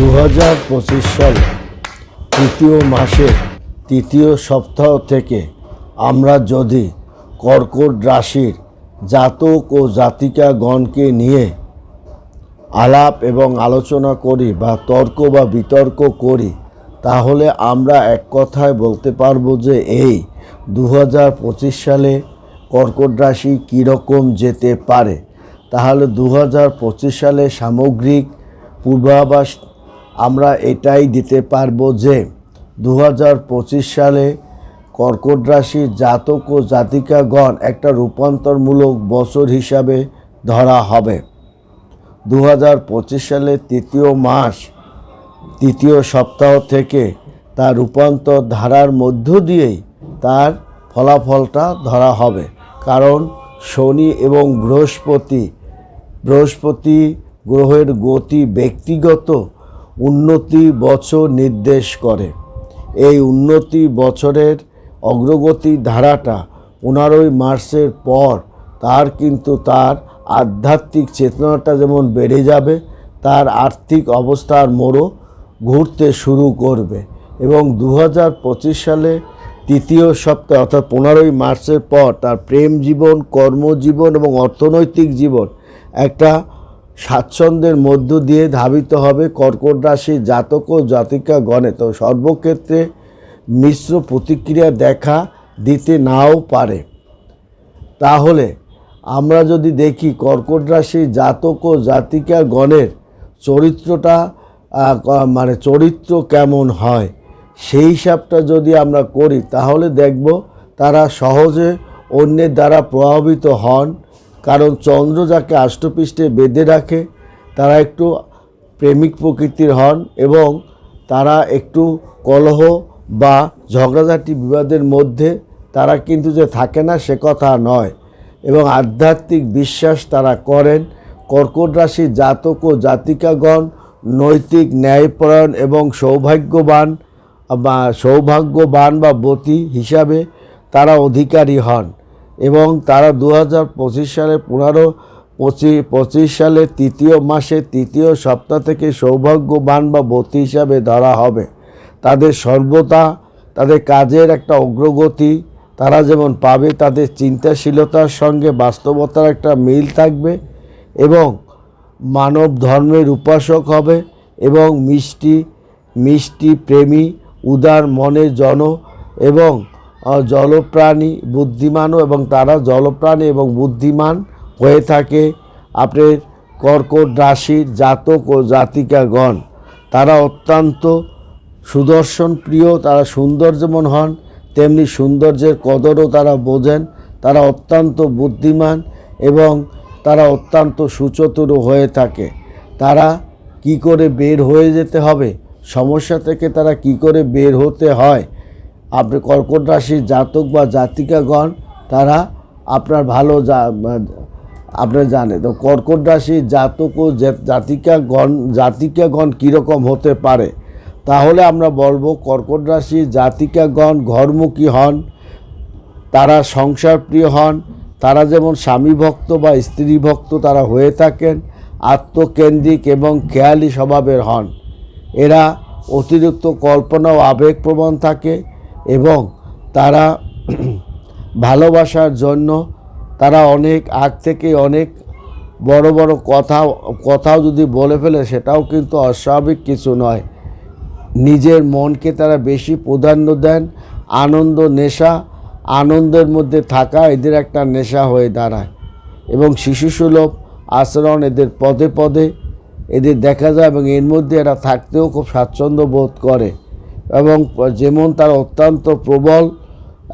দু হাজার পঁচিশ সাল তৃতীয় মাসের তৃতীয় সপ্তাহ থেকে আমরা যদি কর্কট রাশির জাতক ও জাতিকাগণকে নিয়ে আলাপ এবং আলোচনা করি বা তর্ক বা বিতর্ক করি, তাহলে আমরা এক কথায় বলতে পারব যে এই দু পঁচিশ সালে কর্কট রাশি কীরকম যেতে পারে। তাহলে দু পঁচিশ সালে সামগ্রিক পূর্বাভাস আমরা এটাই দিতে পারব যে দু সালে কর্কট রাশির জাতক ও জাতিকাগণ একটা রূপান্তরমূলক বছর হিসাবে ধরা হবে। দু সালের তৃতীয় মাস, তৃতীয় সপ্তাহ থেকে তার রূপান্তর ধারার মধ্য দিয়েই তার ফলাফলটা ধরা হবে। কারণ শনি এবং বৃহস্পতি বৃহস্পতি গ্রহের গতি ব্যক্তিগত উন্নতি বছর নির্দেশ করে। এই উন্নতি বছরের অগ্রগতি ধারাটা পনেরোই মার্চের পর তার কিন্তু তার আধ্যাত্মিক চেতনাটা যেমন বেড়ে যাবে, তার আর্থিক অবস্থার মোড়ও ঘুরতে শুরু করবে। এবং দু হাজার পঁচিশ সালে তৃতীয় সপ্তাহে অর্থাৎ পনেরোই মার্চের পর তার প্রেম জীবন, কর্মজীবন এবং অর্থনৈতিক জীবন একটা স্বাচ্ছন্দ্যের মধ্য দিয়ে ধাবিত হবে কর্কট রাশি জাতক ও জাতিকা গণে। তো সর্বক্ষেত্রে মিশ্র প্রতিক্রিয়া দেখা দিতে নাও পারে। তাহলে আমরা যদি দেখি কর্কট রাশি জাতক ও জাতিকা গণের চরিত্রটা মানে চরিত্র কেমন হয়, সেই হিসাবটা যদি আমরা করি, তাহলে দেখব তারা সহজে অন্যের দ্বারা প্রভাবিত হন কারণ চন্দ্র যাকে আষ্টপৃষ্ঠে বেঁধে রাখে, তারা একটু প্রেমিক প্রকৃতির হন এবং তারা একটু কলহ বা ঝগড়াঝাটি বিবাদের মধ্যে তারা কিন্তু যে থাকে না সে কথা নয় এবং আধ্যাত্মিক বিশ্বাস তারা করেন। কর্কট রাশি জাতক ও জাতিকাগণ নৈতিক ন্যায়পরায়ণ এবং সৌভাগ্যবান বা সৌভাগ্যবান বা বতী হিসাবে তারা অধিকারী হন। এবং তারা দু হাজার পঁচিশ সালে পনেরো পঁচিশ পঁচিশ সালে তৃতীয় মাসে তৃতীয় সপ্তাহ থেকে সৌভাগ্যবান বা বতী হিসাবে ধরা হবে। তাদের সর্বদা তাদের কাজের একটা অগ্রগতি, তারা যেমন পাবে তাদের চিন্তাশীলতার সঙ্গে বাস্তবতার একটা মিল থাকবে এবং মানব ধর্মের উপাসক হবে এবং মিষ্টি মিষ্টি প্রেমী, উদার মনে জন এবং জলপ্রাণী, বুদ্ধিমানও এবং তারা জলপ্রাণী এবং বুদ্ধিমান হয়ে থাকে। আপনার কর্কট রাশির জাতক ও জাতিকাগণ, তারা অত্যন্ত সুদর্শন প্রিয় তারা সুন্দর যেমন হন। তেমনি সৌন্দর্যের কদরও তারা বোঝেন। তারা অত্যন্ত বুদ্ধিমান এবং তারা অত্যন্ত সুচতুর হয়ে থাকে। তারা কি করে বের হয়ে যেতে হবে? সমস্যা থেকে তারা কি করে বের হতে হয়? আপনি কর্কট রাশির জাতক বা জাতিকাগণ, তারা আপনার ভালো আপনার জানে তো কর্কট রাশির জাতক ও জাতিকাগণ জাতিকাগণ কীরকম হতে পারে? তাহলে আমরা বলব কর্কট রাশির জাতিকাগণ ঘরমুখী হন, তারা সংসার প্রিয় হন, তারা যেমন স্বামী ভক্ত বা স্ত্রী ভক্ত তারা হয়ে থাকেন, আত্মকেন্দ্রিক এবং খেয়ালি স্বভাবের হন। এরা অতিরিক্ত কল্পনা ও আবেগপ্রবণ থাকে এবং তারা ভালোবাসার জন্য তারা অনেক, আগ থেকে অনেক বড় বড় কথা কথাও যদি বলে ফেলে, সেটাও কিন্তু অস্বাভাবিক কিছু নয়। নিজের মনকে তারা বেশি প্রাধান্য দেন, আনন্দ, নেশা, আনন্দের মধ্যে থাকা এদের একটা নেশা হয়ে দাঁড়ায়। এবং শিশুসুলভ আচরণ এদের পদে পদে এদের দেখা যায় এবং এর মধ্যে এরা থাকতেও খুব স্বাচ্ছন্দ্য বোধ করে। এবং যেমন তারা অত্যন্ত প্রবল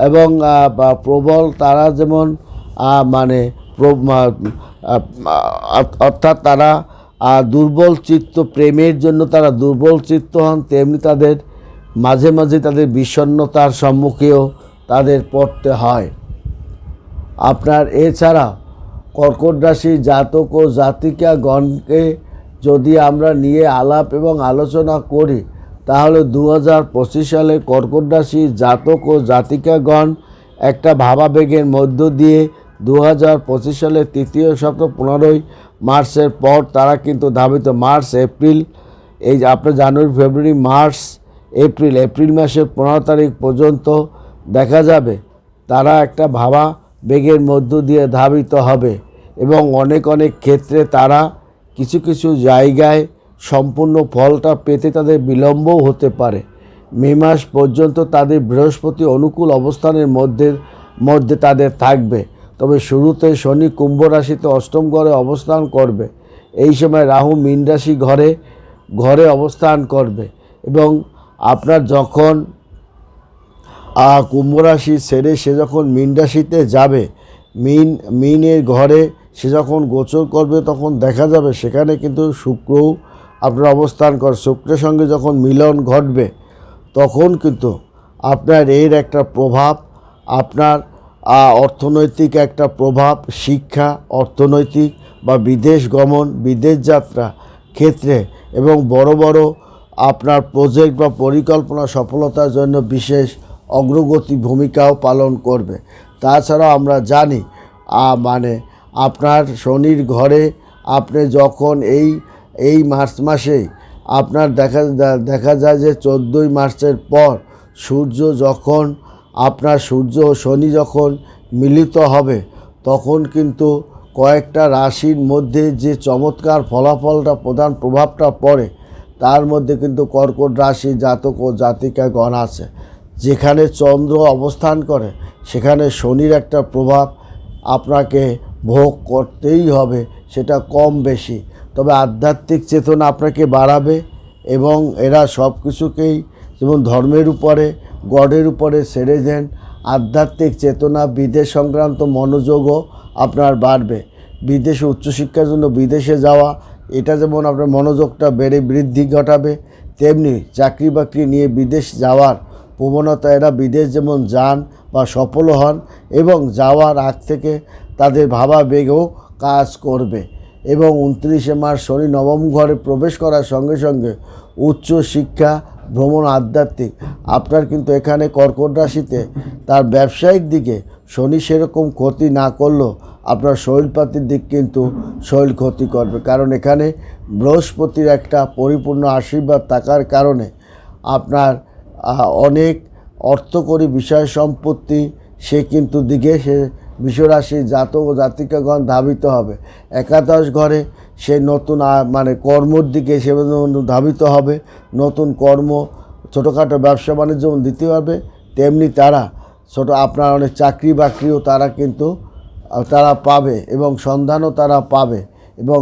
এবং প্রবল তারা যেমন মানে অর্থাৎ তারা দুর্বল চিত্ত প্রেমের জন্য তারা দুর্বল চিত্ত হন, তেমনি তাদের মাঝে মাঝে তাদের বিষণ্ণতার সম্মুখেও তাদের পড়তে হয়। আপনার এছাড়া কর্কট রাশি জাতক ও জাতিকাগণকে যদি আমরা নিয়ে আলাপ এবং আলোচনা করি তাহলে দু হাজার পঁচিশ সালে কর্কট রাশি জাতক ও জাতিকাগণ একটা ভাবাবেগের মধ্য দিয়ে দু হাজার পঁচিশ সালের তৃতীয় সপ্তাহ পনেরোই মার্চের পর তারা কিন্তু ধাবিত মার্চ, এপ্রিল, এই আপনার January, February, March, April April মাসের পনেরো তারিখ পর্যন্ত দেখা যাবে। তারা একটা ভাবা বেগের মধ্য দিয়ে ধাবিত হবে এবং অনেক অনেক ক্ষেত্রে তারা কিছু কিছু জায়গায় সম্পূর্ণ ফলটা পেতে তাদের বিলম্বও হতে পারে। মে মাস পর্যন্ত তাদের বৃহস্পতি অনুকূল অবস্থানের মধ্যে মধ্যে তাদের থাকবে। তবে শুরুতে শনি কুম্ভ রাশিতে অষ্টম ঘরে অবস্থান করবে। এই সময় রাহু মীন রাশি ঘরে ঘরে অবস্থান করবে এবং আপনার যখন কুম্ভ রাশি ছেড়ে সে যখন মীন রাশিতে যাবে, মিন, মিনের ঘরে সে যখন গোচর করবে তখন দেখা যাবে সেখানে কিন্তু শুক্রও আপনার অবস্থান করে। শুক্রের সঙ্গে যখন মিলন ঘটবে, তখন কিন্তু আপনার এর একটা প্রভাব, আপনার অর্থনৈতিক একটা প্রভাব, শিক্ষা, অর্থনৈতিক বা বিদেশ গমন, বিদেশ যাত্রা ক্ষেত্রে এবং বড় বড় আপনার প্রজেক্ট বা পরিকল্পনা সফলতার জন্য বিশেষ অগ্রগতি ভূমিকাও পালন করবে। তাছাড়াও আমরা জানি মানে আপনার শনির ঘরে আপনি যখন এই এই মার্চ মাসেই আপনার দেখা দেখা যায় যে চোদ্দোই মার্চের পর সূর্য যখন, আপনার সূর্য ও শনি যখন মিলিত হবে, তখন কিন্তু কয়েকটা রাশির মধ্যে যে চমৎকার ফলাফলটা, প্রধান প্রভাবটা পড়ে, তার মধ্যে কিন্তু কর্কট রাশি, জাতক ও জাতিকাগণ আছে। যেখানে চন্দ্র অবস্থান করে, সেখানে শনির একটা প্রভাব আপনাকে ভোগ করতেই হবে, সেটা কম বেশি। তবে আধ্যাত্মিক চেতনা আপনাকে বাড়াবে এবং এরা সব কিছুকেই যেমন ধর্মের উপরে, গডের উপরে সেরে দেন, আধ্যাত্মিক চেতনা বিদেশ সংক্রান্ত মনোযোগও আপনার বাড়বে। বিদেশে উচ্চশিক্ষার জন্য বিদেশে যাওয়া, এটা যেমন আপনার মনোযোগটা বেড়ে বৃদ্ধি ঘটাবে, তেমনি চাকরি বাকরি নিয়ে বিদেশ যাওয়ার প্রবণতা, এরা বিদেশ যেমন যান বা সফল হন এবং যাওয়ার আগ থেকে তাদের ভাবা বেগও কাজ করবে। এবং উনত্রিশে মার্চ শনি নবম ঘরে প্রবেশ করার সঙ্গে সঙ্গে উচ্চ শিক্ষা, ভ্রমণ আধ্যাত্মিক। আপনার কিন্তু এখানে কর্কট রাশিতে তার ব্যবসায়িক দিকে শনি সেরকম ক্ষতি না করলেও আপনার শরীরপাতির দিক কিন্তু শরীর ক্ষতি করবে। কারণ এখানে বৃহস্পতির একটা পরিপূর্ণ আশীর্বাদ থাকার কারণে আপনার অনেক অর্থকরী বিষয় সম্পত্তি সে কিন্তু দিকে সে বিশ্বরাশি জাতক ও জাতিকাগণ ধাবিত হবে। একাদশ ঘরে সে নতুন মানে কর্মর দিকে সে ধাবিত হবে। নতুন কর্ম, ছোটোখাটো ব্যবসা বাণিজ্য যেমন দিতে পারবে তেমনি তারা ছোটো আপনার অনেক চাকরি বাকরিও তারা কিন্তু তারা পাবে এবং সন্ধানও তারা পাবে এবং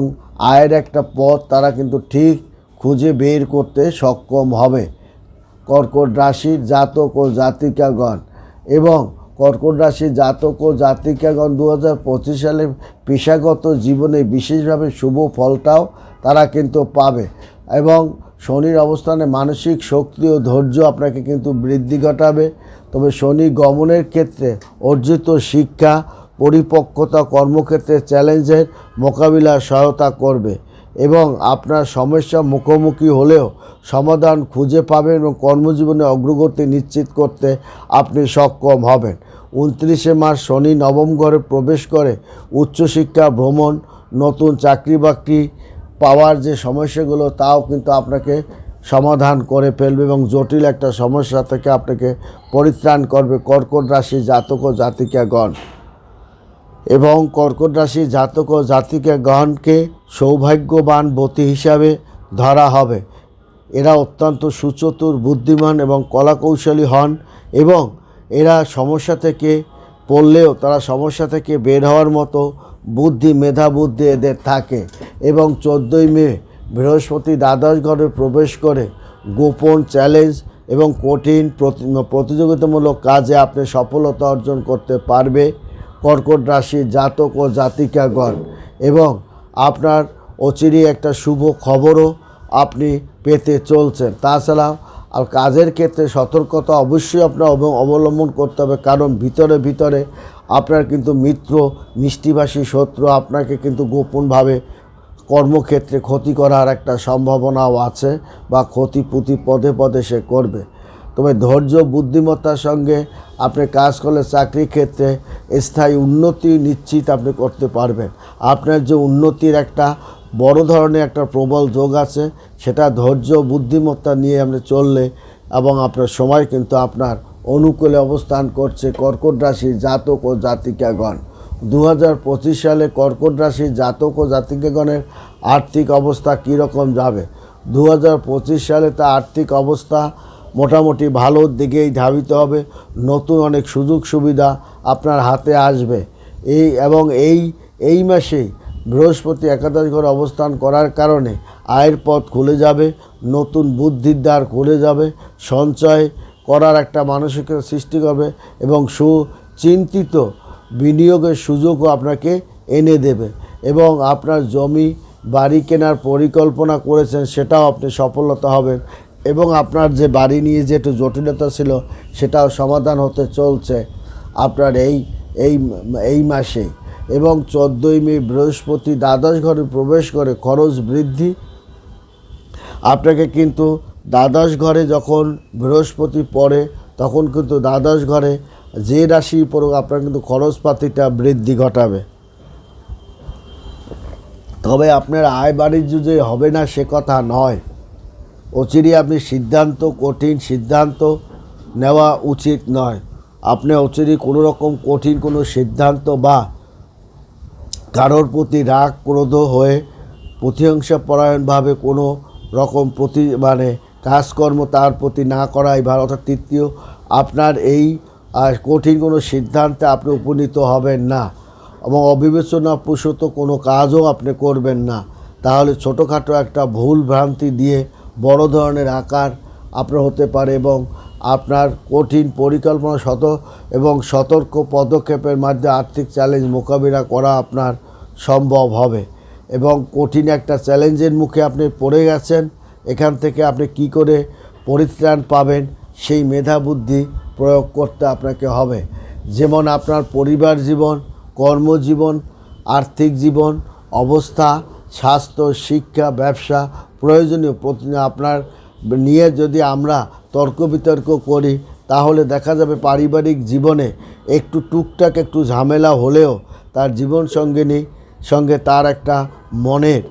আয়ের একটা পথ তারা কিন্তু ঠিক খুঁজে বের করতে সক্ষম হবে। কর্কট রাশির জাতক ও জাতিকাগণ এবং কর্কট রাশির জাতক ও জাতিকাগণ দু হাজার পঁচিশ সালে পেশাগত জীবনে বিশেষভাবে শুভ ফলটাও তারা কিন্তু পাবে এবং শনির অবস্থানে মানসিক শক্তি ও ধৈর্য আপনাকে কিন্তু বৃদ্ধি ঘটাবে। তবে শনি গমনের ক্ষেত্রে অর্জিত শিক্ষা, পরিপক্কতা কর্মক্ষেত্রে চ্যালেঞ্জের মোকাবিলার সহায়তা করবে। এবং আপনার সমস্যা মুখোমুখি হলেও সমাধান খুঁজে পাবেন এবং কর্মজীবনে অগ্রগতি নিশ্চিত করতে আপনি সক্ষম হবেন। উনত্রিশে মার্চ শনি নবম ঘরে প্রবেশ করে উচ্চশিক্ষা, ভ্রমণ, নতুন চাকরি বাকরি পাওয়ার যে সমস্যাগুলো, তাও কিন্তু আপনাকে সমাধান করে ফেলবে এবং জটিল একটা সমস্যা থেকে আপনাকে পরিত্রাণ করবে। কর্কট রাশি জাতক ও জাতিকাগণ। এবং কর্কট রাশি জাতক ও জাতিকা গণকে সৌভাগ্যবান বতী হিসাবে ধরা হবে। এরা অত্যন্ত সুচতুর, বুদ্ধিমান এবং কলাকৌশলী হন এবং এরা সমস্যা থেকে পড়লেও তারা সমস্যা থেকে বের হওয়ার মতো বুদ্ধি মেধা বুদ্ধি এদের থাকে এবং চোদ্দোই মে বৃহস্পতি দ্বাদশ ঘরে প্রবেশ করে গোপন চ্যালেঞ্জ এবং কঠিন প্রতি- প্রতিযোগিতামূলক কাজে আপনি সফলতা অর্জন করতে পারবে। কর্কট রাশি, জাতক ও জাতিকাগণ এবং আপনার অচিরে একটা শুভ খবরও আপনি পেতে চলছেন। তাছাড়াও আর কাজের ক্ষেত্রে সতর্কতা অবশ্যই আপনার অব- অবলম্বন করতে হবে, কারণ ভিতরে ভিতরে আপনার কিন্তু মিত্র মিষ্টিভাষী শত্রু আপনাকে কিন্তু গোপনভাবে কর্মক্ষেত্রে ক্ষতি করার একটা সম্ভাবনাও আছে বা ক্ষতি পুঁতি পদে পদে সে করবে। তবে ধৈর্য, বুদ্ধিমত্তার সঙ্গে আপনি কাজ করলে চাকরি ক্ষেত্রে স্থায়ী উন্নতি নিশ্চিত আপনি করতে পারবেন। আপনার যে উন্নতির একটা বড় ধরনের একটা প্রবল যোগ আছে, সেটা ধৈর্য, বুদ্ধিমত্তা নিয়ে আপনি চললে এবং আপনার সময় কিন্তু আপনার অনুকূলে অবস্থান করছে কর্কট রাশি জাতক ও জাতিকাগণ। দু হাজার পঁচিশ সালে কর্কট রাশির জাতক ও জাতিকাগণের আর্থিক অবস্থা কীরকম যাবে? দু হাজার পঁচিশ সালে তা আর্থিক অবস্থা মোটামুটি ভালোর দিকেই ধাবিত হবে। নতুন অনেক সুযোগ সুবিধা আপনার হাতে আসবে। এই এবং এই এই মাসেই বৃহস্পতি একাদশ ঘর অবস্থান করার কারণে আয়ের পথ খুলে যাবে, নতুন বুদ্ধির দ্বার খুলে যাবে, সঞ্চয় করার একটা মানসিকতা সৃষ্টি করবে এবং সুচিন্তিত বিনিয়োগের সুযোগও আপনাকে এনে দেবে এবং আপনার জমি, বাড়ি কেনার পরিকল্পনা করেছেন, সেটাও আপনি সফলতা হবেন। এবং আপনার যে বাড়ি নিয়ে যে একটু জটিলতা ছিল, সেটাও সমাধান হতে চলছে আপনার এই এই এই মাসে। এবং চোদ্দোই মে বৃহস্পতি দ্বাদশ ঘরে প্রবেশ করে খরচ বৃদ্ধি। আপনাকে কিন্তু দ্বাদশ ঘরে যখন বৃহস্পতি পড়ে, তখন কিন্তু দ্বাদশ ঘরে যে রাশি পড়ুক, আপনার কিন্তু খরচপাতিটা বৃদ্ধি ঘটাবে। তবে আপনার আয় বাণিজ্য যে হবে না, সে কথা নয়। অচিরে আপনি সিদ্ধান্ত, কঠিন সিদ্ধান্ত নেওয়া উচিত নয়। আপনি অচিরে কোনো রকম কঠিন কোনো সিদ্ধান্ত বা কারোর প্রতি রাগ ক্রোধ হয়ে প্রতিহিংসাপরায়ণভাবে কোনো রকম প্রতি মানে কাজকর্ম তার প্রতি না করাই ভালো। অর্থাৎ তৃতীয়, আপনার এই কঠিন কোনো সিদ্ধান্তে আপনি উপনীত হবেন না এবং অবিবেচনা অবিবেচনাপ্রসূত কোনো কাজও আপনি করবেন না। তাহলে ছোটোখাটো একটা ভুল ভ্রান্তি দিয়ে বড় ধরনের আকার আপনার হতে পারে এবং আপনার কঠিন পরিকল্পনা শত এবং সতর্ক পদক্ষেপের মাধ্যমে আর্থিক চ্যালেঞ্জ মোকাবিলা করা আপনার সম্ভব হবে। এবং কঠিন একটা চ্যালেঞ্জের মুখে আপনি পড়ে গেছেন, এখান থেকে আপনি কি করে পরিত্রাণ পাবেন সেই মেধা বুদ্ধি প্রয়োগ করতে আপনাকে হবে। যেমন আপনার পরিবার জীবন, কর্মজীবন, আর্থিক জীবন, অবস্থা, স্বাস্থ্য, শিক্ষা, ব্যবসা প্রয়োজনীয় আপনার নিয়ে যদি আমরা তর্ক বিতর্ক করি, তাহলে দেখা যাবে পারিবারিক জীবনে একটু টুকটাক একটু ঝামেলা হলেও তার জীবন সঙ্গিনী, সঙ্গে তার একটা মনের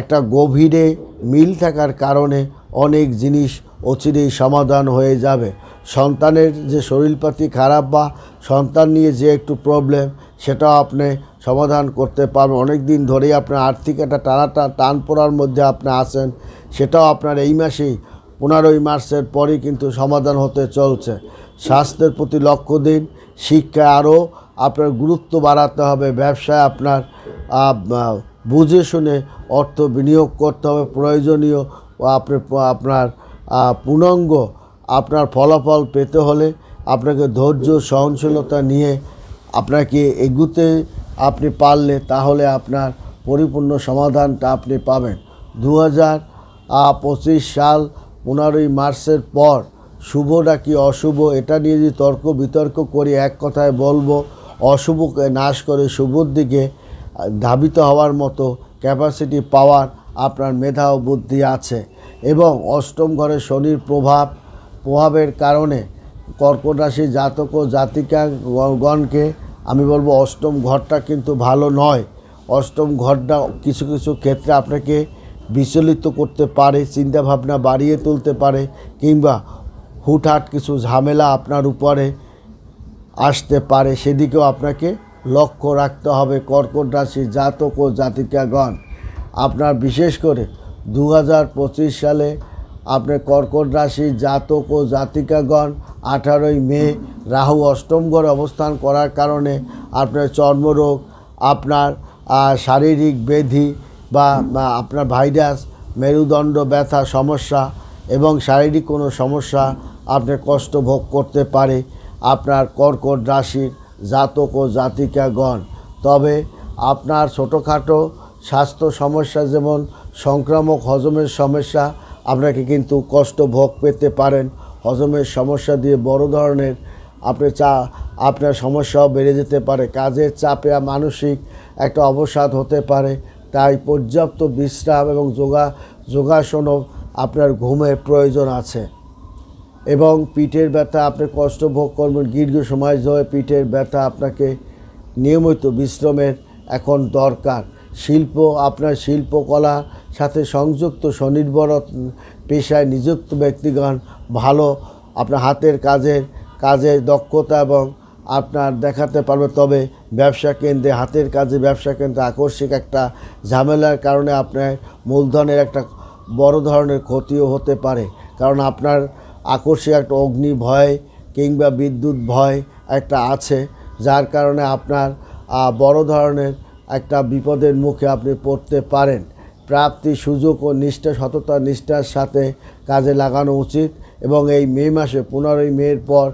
একটা গভীরে মিল থাকার কারণে অনেক জিনিস অচিরেই সমাধান হয়ে যাবে। সন্তানের যে শরীরপাতি খারাপ বা সন্তান নিয়ে যে একটু প্রবলেম সেটাও আপনি সমাধান করতে পারবেন। অনেক দিন ধরেই আপনার আর্থিক একটা টানাটা টান পড়ার মধ্যে আপনি আছেন। সেটাও আপনার এই মাসেই, পনেরোই মার্চের পরেই কিন্তু সমাধান হতে চলছে। স্বাস্থ্যের প্রতি লক্ষ্য দিন, শিক্ষায় আরও আপনার গুরুত্ব বাড়াতে হবে। ব্যবসায় আপনার বুঝে শুনে অর্থ বিনিয়োগ করতে হবে। প্রয়োজনীয় ও আপনি, আপনার পূর্ণাঙ্গ আপনার ফলাফল পেতে হলে আপনাকে ধৈর্য, সহনশীলতা নিয়ে আপনাকে এগুতে আপনি পারলে তাহলে আপনার পরিপূর্ণ সমাধানটা আপনি পাবেন। দু হাজার পঁচিশ সাল পনেরোই মার্চের পর, শুভ নাকি অশুভ, এটা নিয়ে যদি তর্ক বিতর্ক করি, এক কথায় বলব, অশুভকে নাশ করে শুভর দিকে ধাবিত হওয়ার মতো ক্যাপাসিটি পাওয়ার আপনার মেধা ও বুদ্ধি আছে। এবং অষ্টম ঘরে শনির প্রভাব, প্রভাবের কারণে কর্কট রাশি জাতক ও জাতিকা গণকে আমি বলব অষ্টম ঘরটা কিন্তু ভালো নয়। অষ্টম ঘরটা কিছু কিছু ক্ষেত্রে আপনাকে বিচলিত করতে পারে, চিন্তাভাবনা বাড়িয়ে তুলতে পারে, কিংবা হুটহাট কিছু ঝামেলা আপনার উপরে আসতে পারে। সেদিকেও আপনাকে লক্ষ্য রাখতে হবে কর্কট রাশি জাতক ও জাতিকাগণ। আপনার বিশেষ করে দু হাজার পঁচিশ সালে আপনার কর্কট রাশি জাতক ও জাতিকাগণ, আঠারোই মে, রাহু অষ্টম ঘরে অবস্থান করার কারণে আপনার চর্মরোগ, আপনার শারীরিক ব্যাধি বা আপনার ভাইরাস, মেরুদণ্ড ব্যথা সমস্যা এবং শারীরিক কোনো সমস্যা আপনি কষ্ট ভোগ করতে পারে আপনার কর্কট রাশির জাতক ও জাতিকাগণ। তবে আপনার ছোটোখাটো স্বাস্থ্য সমস্যা যেমন সংক্রামক হজমের সমস্যা আপনাকে কিন্তু কষ্ট ভোগ পেতে পারেন। হজমের সমস্যা দিয়ে বড় ধরনের আপনি চা, আপনার সমস্যাও বেড়ে যেতে পারে। কাজের চাপে মানসিক একটা অবসাদ হতে পারে। তাই পর্যাপ্ত বিশ্রাম এবং যোগা, যোগাসনও আপনার ঘুমের প্রয়োজন আছে। এবং পিঠের ব্যথা আপনি কষ্ট ভোগ করবেন। দীর্ঘ সময় ধরে পিঠের ব্যথা আপনাকে নিয়মিত বিশ্রামের এখন দরকার। শিল্প, আপনার শিল্পকলার সাথে সংযুক্ত, স্বনির্ভর পেশায় নিযুক্ত ব্যক্তিগণ ভালো আপনার হাতের কাজের কাজের দক্ষতা এবং আপনার দেখাতে পারবে। তবে ব্যবসা কেন্দ্রে, হাতের কাজে ব্যবসা কেন্দ্রে আকস্মিক একটা ঝামেলার কারণে আপনার মূলধনের একটা বড় ধরনের ক্ষতিও হতে পারে। কারণ আপনার আকস্মিক একটা অগ্নি ভয় কিংবা বিদ্যুৎ ভয় একটা আছে, যার কারণে আপনার বড় ধরনের একটা বিপদের মুখে আপনি পড়তে পারেন। প্রাপ্তি, সুযোগ ও নিষ্ঠা, সততা, নিষ্ঠার সাথে কাজে লাগানো উচিত এবং এই মে মাসে, পনেরোই মের পর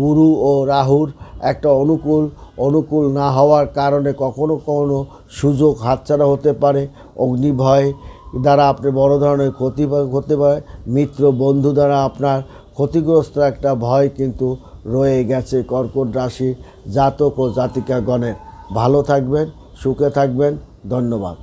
গুরু ও রাহুর একটা অনুকূল অনুকূল না হওয়ার কারণে কখনো কখনো সুযোগ হাতছাড়া হতে পারে। অগ্নিভয় দ্বারা আপনি বড় ধরনের ক্ষতি হতে পারে। মিত্র, বন্ধু দ্বারা আপনার ক্ষতিগ্রস্ত একটা ভয় কিন্তু রয়ে গেছে কর্কট রাশি জাতক ও জাতিকাগণের। ভালো থাকবেন। সুখে থাকবেন ধন্যবাদ।